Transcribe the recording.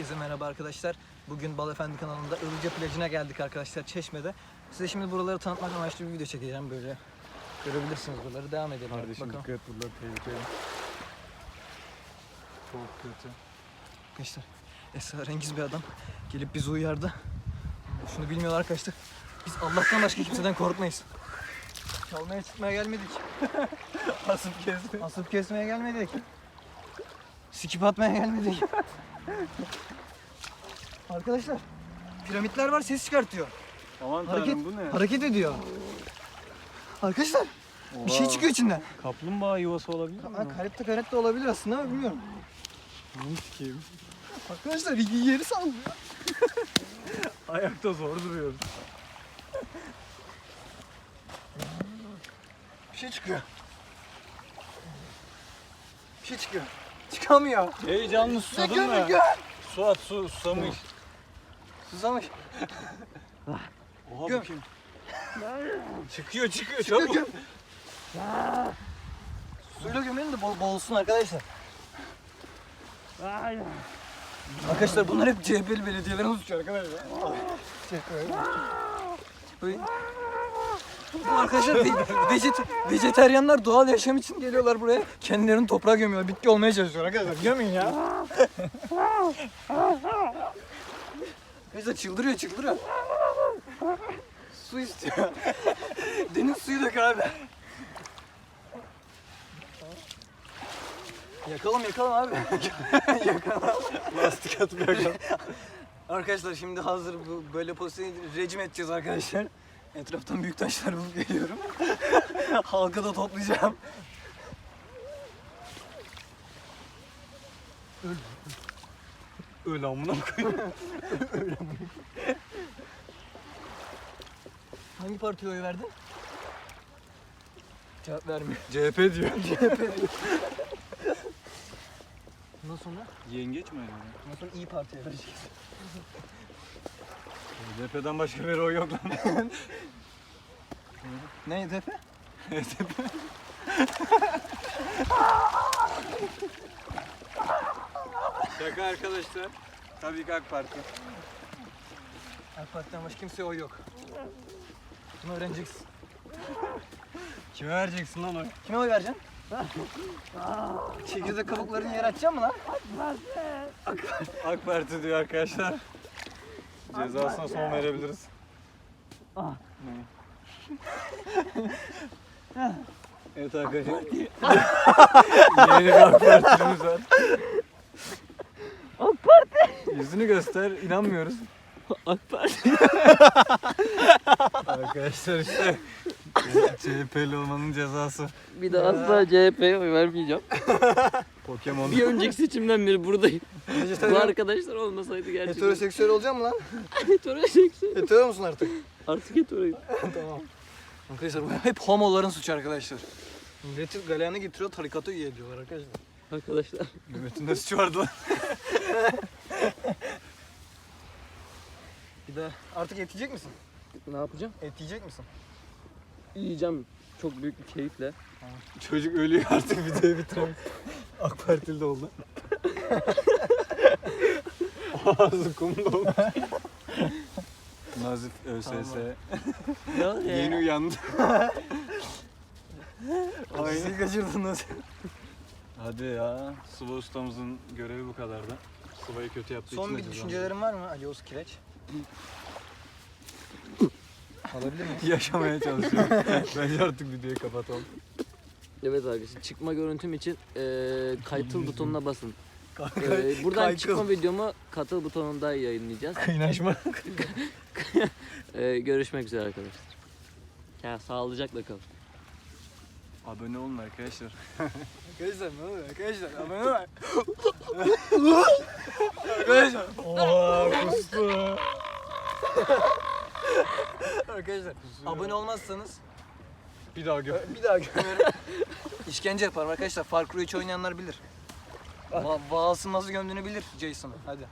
Herkese merhaba arkadaşlar. Bugün Bal Efendi kanalında Ilıca plajına geldik arkadaşlar Çeşme'de. Size şimdi buraları tanıtmak amaçlı bir video çekeceğim böyle. Görebilirsiniz buraları. Devam edelim. Kardeşim Bakalım. dikkat buralar tehlikeli. Çok kötü. Arkadaşlar esrarengiz bir adam gelip bizi uyardı. Şunu bilmiyorlar arkadaşlar. Biz Allah'tan başka kimseden korkmayız. Çalmaya çıkmaya gelmedik. Asıp kesme. Asıp kesmeye gelmedik. Sikip atmaya gelmedik. Arkadaşlar piramitler var ses çıkartıyor. Aman Hareket, tanrım bu ne? hareket ediyor. Arkadaşlar bir şey Oha. çıkıyor içinden. Kaplumbağa yuvası olabilir mi? Ha, karette karette olabilir aslında ama bilmiyorum. Bunu sikeyim. Arkadaşlar yeri sallıyor. Ayakta zor duruyoruz. Bir şey çıkıyor. Bir şey çıkıyor. Çıkamıyor. Heyecanlı susadın Çıkıyor mı? çıkıyor. Su at su susamış. Susamış. Oha Göm. bu kim? çıkıyor çıkıyor Çıkıyor, çabuk. göm. Suyla gömelim de bol, boğulsun arkadaşlar. Arkadaşlar bunlar hep CHP'li belediyelerin suçu arkadaşlar. Bu arkadaşlar ve- vejet, vejeteryanlar doğal yaşam için geliyorlar buraya. Kendilerini toprağa gömüyorlar. Bitki olmaya çalışıyor arkadaşlar. Gömün ya. Arkadaşlar çıldırıyor çıldırıyor. Su istiyor. Deniz suyu dök abi. Yakalım yakalım abi. Lastik atıp yakalım. Arkadaşlar şimdi hazır bu böyle pozisyonu rejim edeceğiz arkadaşlar. Etraftan büyük taşlar bulup geliyorum. Halka da toplayacağım. Öyle amına koyayım. Hangi partiye oy verdin? Cevap vermiyor. CHP diyor. Ondan sonra? Yengeç mi yani? Ondan sonra iyi Parti'ye vereceğiz. CHP'den başka bir oy yok lan. Ne HDP? Şaka arkadaşlar. Tabii ki AK Parti. AK Parti'den başka kimseye oy yok. Bunu öğreneceksin. Kime vereceksin lan oy? Kime oy vereceksin? Çekirdek kabuklarını yer açacak mı lan? AK Parti diyor arkadaşlar. Cezasına son verebiliriz. Ne? evet arkadaşlar. Yeni bir AK Parti'miz var. AK Parti. Yüzünü göster, inanmıyoruz. AK Parti. Arkadaşlar işte CHP'li olmanın cezası. Bir daha asla CHP'ye vermeyeceğim. Pokemon. Bir önceki seçimden beri buradayım. Bu arkadaşlar olmasaydı gerçekten. Heteroseksüel olacak mı lan? Heteroseksüel. Hetero musun artık? Artık heteroyum. tamam. Arkadaşlar bu hep homoların suçu arkadaşlar. Milleti galeyana getiriyor tarikata üye ediyorlar arkadaşlar. Arkadaşlar. Mehmet'in ne suçu vardı lan? Bir de artık et yiyecek misin? Ne yapacağım? Et yiyecek misin? Yiyeceğim. Çok büyük bir keyifle. Çocuk ölüyor artık videoyu bitirelim. AK Partili de oldu. Ağzı kum doldu. Nazif ÖSS Ne ya? yeni uyandı. Sizi kaçırdınız. Hadi ya. Sıva ustamızın görevi bu kadardı. Sıvayı kötü yaptığı Son için bir de düşüncelerin var mı Ali Oğuz Kireç? Alabilir miyim? Yaşamaya çalışıyorum. Bence artık videoyu kapatalım. Evet arkadaşlar çıkma görüntüm için eee kayıtıl butonuna basın. Eee, buradan kaykıl. çıkma videomu katıl butonunda yayınlayacağız. Kaynaşma. Eee, görüşmek üzere arkadaşlar. Ya sağlıcakla kalın. Abone olun arkadaşlar. Arkadaşlar ne oluyor arkadaşlar? Abone ol. arkadaşlar. Oha kustu. Arkadaşlar abone olmazsanız Bir daha gör. bir daha gömerim. İşkence yaparım arkadaşlar. Far Cry 3 oynayanlar bilir. Va Vals'ın nasıl gömdüğünü bilir Jason'ı. Hadi.